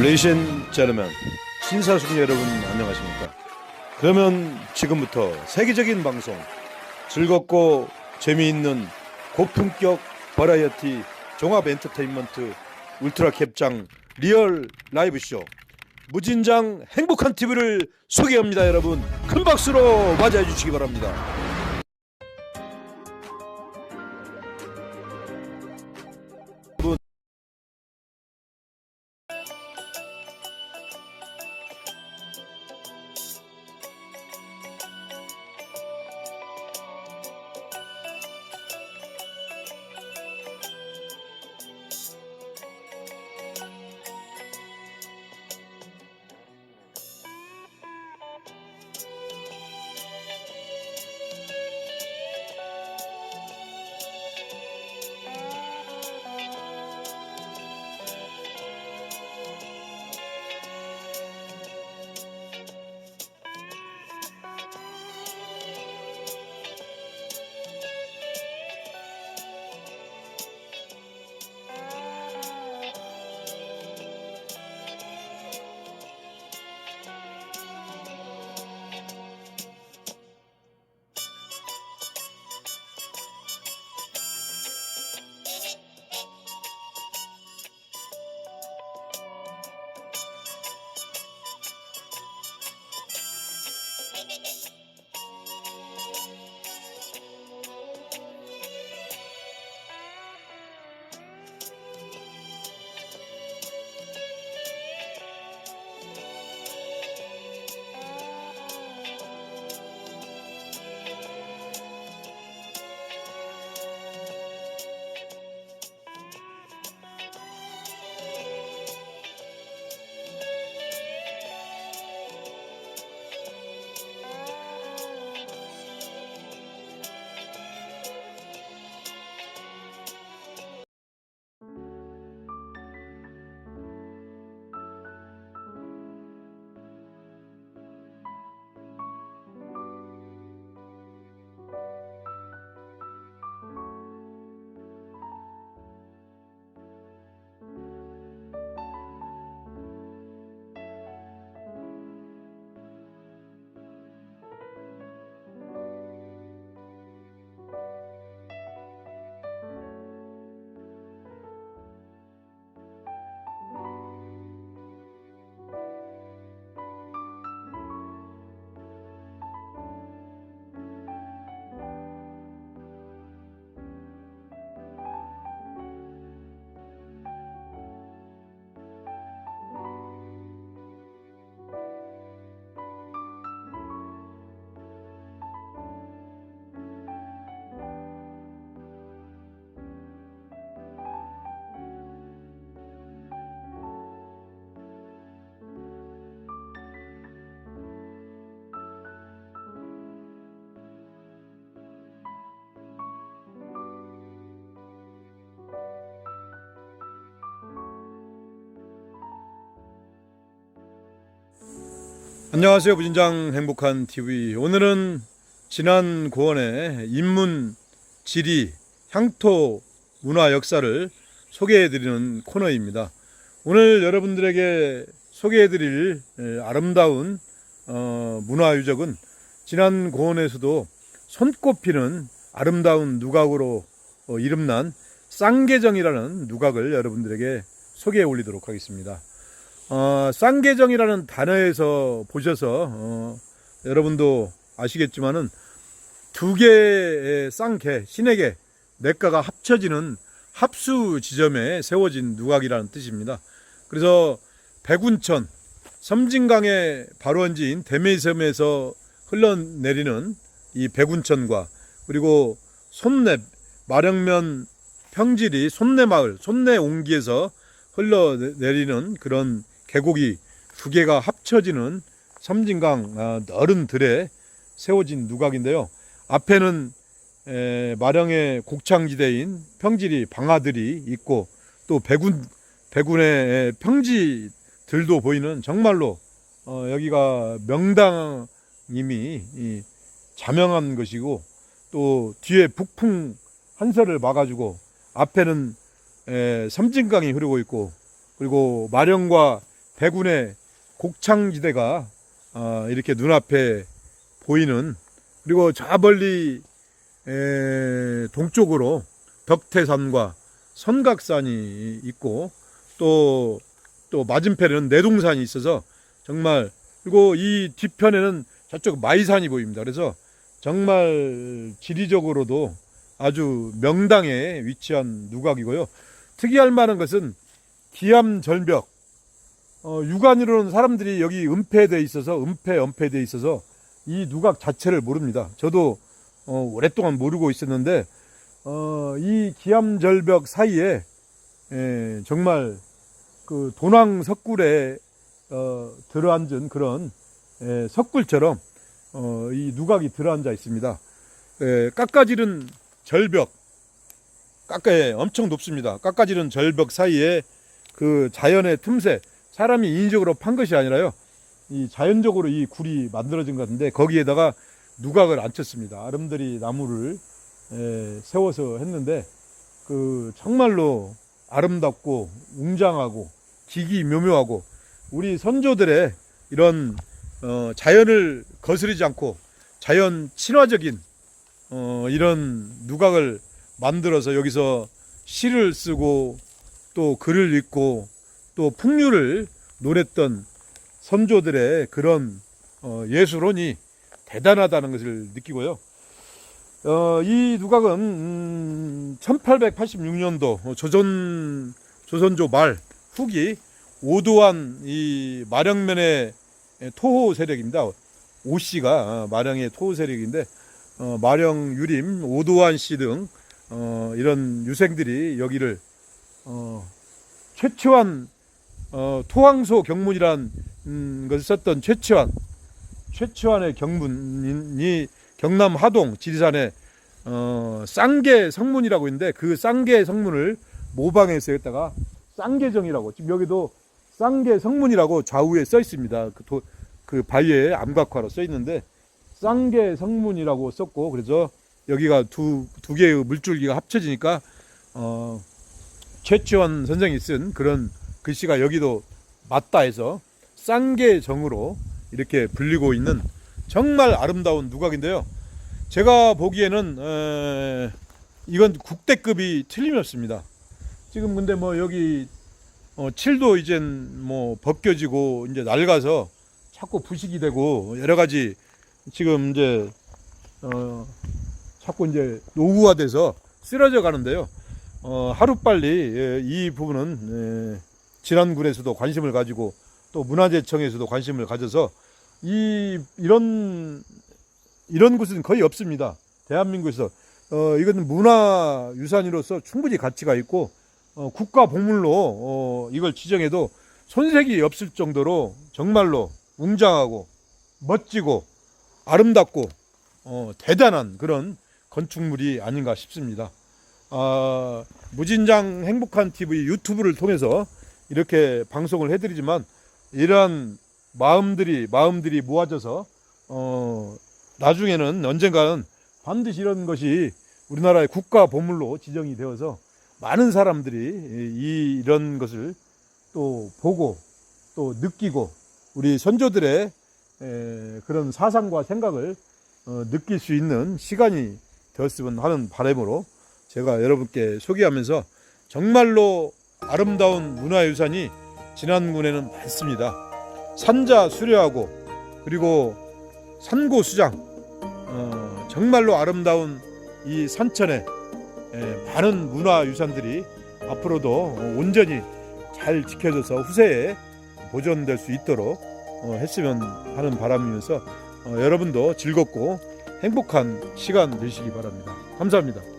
레이신 제르맨 신사숙 여러분 안녕하십니까? 그러면 지금부터 세계적인 방송 즐겁고 재미있는 고품격 버라이어티 종합 엔터테인먼트 울트라 캡장 리얼 라이브 쇼 무진장 행복한 TV를 소개합니다 여러분. 큰 박수로 맞이해 주시기 바랍니다 안녕하세요. 무진장 행복한 TV 오늘은 지난 고원의 인문 지리 향토 문화 역사를 소개해 드리는 코너입니다. 오늘 여러분들에게 소개해 드릴 에, 아름다운 어, 문화 유적은 지난 고원에서도 손꼽히는 아름다운 누각으로 어, 이름난 쌍계정이라는 누각을 여러분들에게 소개해 올리도록 하겠습니다. 어, 쌍계정이라는 단어에서 보셔서 어, 여러분도 아시겠지만은 두 개의 쌍계, 신에게 냇가가 합쳐지는 합수 지점에 세워진 누각이라는 뜻입니다. 그래서 백운천, 섬진강의 발원지인 대매섬에서 흘러내리는 이 백운천과 그리고 손내 마령면 평지리 손내마을 손내옹기에서 흘러내리는 그런 계곡이 두 개가 합쳐지는 섬진강 아, 넓은 들에 세워진 누각인데요. 앞에는 에, 마령의 곡창지대인 평지리 방아들이 있고 또 백운 백운의 평지들도 보이는 정말로 어, 여기가 명당님이 이, 자명한 것이고 또 뒤에 북풍 한설을 막아주고 앞에는 에, 섬진강이 흐르고 있고 그리고 마령과 대군의 곡창지대가 아, 이렇게 눈앞에 보이는 그리고 저 멀리 에, 동쪽으로 덕태산과 선각산이 있고 또, 또 맞은편에는 내동산이 있어서 정말 그리고 이 뒤편에는 저쪽 마이산이 보입니다. 그래서 정말 지리적으로도 아주 명당에 위치한 누각이고요. 특이할 만한 것은 기암 절벽. 어, 육안으로는 사람들이 여기 은폐돼 있어서 은폐 은폐돼 있어서 이 누각 자체를 모릅니다. 저도 어, 오랫동안 모르고 있었는데 어, 이 기암 절벽 사이에 에, 정말 그 도낭 석굴에 어, 들어앉은 그런 에, 석굴처럼 어, 이 누각이 들어앉아 있습니다. 에, 깎아지른 절벽, 깎아 예, 엄청 높습니다. 깎아지른 절벽 사이에 그 자연의 틈새, 사람이 인위적으로 판 것이 아니라요. 이 자연적으로 이 굴이 만들어진 것 같은데 거기에다가 누각을 앉혔습니다. 아름드리 나무를 에, 세워서 했는데 그 정말로 아름답고 웅장하고 기기 묘묘하고 우리 선조들의 이런 어, 자연을 거스르지 않고 자연 친화적인 어, 이런 누각을 만들어서 여기서 시를 쓰고 또 글을 읽고 또 풍류를 노랬던 선조들의 그런 어, 예술원이 대단하다는 것을 느끼고요. 어, 이 누각은 음, 1886년도 조선 조선조 말 후기 오도한 이 마령면의 토호 세력입니다. 오 씨가 마령의 토호 세력인데 어, 마령 유림 오도한 씨등 어, 이런 유생들이 여기를 어, 최초한 어, 토황소 경문이란 음, 것을 썼던 최초한 최초한의 경문이 경남 하동 지리산에 어, 쌍계 성문이라고 있는데 그 쌍계 성문을 모방해서 했다가 쌍계정이라고 지금 여기도 쌍계 성문이라고 좌우에 써 있습니다. 그, 도, 그 바위에 암각화로 써 있는데 쌍계 성문이라고 썼고 그래서 여기가 두, 두 개의 물줄기가 합쳐지니까 어, 최치원 선생이 쓴 그런 글씨가 여기도 맞다 해서 쌍계정으로 이렇게 불리고 있는 정말 아름다운 누각인데요. 제가 보기에는 에, 이건 국대급이 틀림없습니다. 지금 근데 뭐 여기 어, 칠도 이젠 뭐 벗겨지고 이제 낡아서 자꾸 부식이 되고 여러 가지 지금 이제 어, 자꾸 이제 노후화 돼서 쓰러져 가는데요. 어, 하루빨리 예, 이 부분은 예, 진안군에서도 관심을 가지고 또 문화재청에서도 관심을 가져서 이 이런 이런 곳은 거의 없습니다. 대한민국에서 어, 이것은 문화 유산으로서 충분히 가치가 있고 어, 국가 보물로 어, 이걸 지정해도 손색이 없을 정도로 정말로 웅장하고 멋지고 아름답고 어, 대단한 그런 건축물이 아닌가 싶습니다. 아, 무진장 행복한 TV 유튜브를 통해서 이렇게 방송을 해드리지만 이러한 마음들이 마음들이 모아져서 어, 나중에는 언젠가는 반드시 이런 것이 우리나라의 국가 보물로 지정이 되어서 많은 사람들이 이, 이런 것을 또 보고 또 느끼고 우리 선조들의 에, 그런 사상과 생각을 어, 느낄 수 있는 시간이 되었으면 하는 바람으로 제가 여러분께 소개하면서 정말로 아름다운 문화유산이 진안군에는 많습니다. 산자 수려하고 그리고 산고수장 어, 정말로 아름다운 이 산천에 에, 많은 문화유산들이 앞으로도 온전히 잘 지켜져서 후세에 보존될 수 있도록 어, 했으면 하는 바람이면서 어, 여러분도 즐겁고 행복한 시간 되시기 바랍니다. 감사합니다.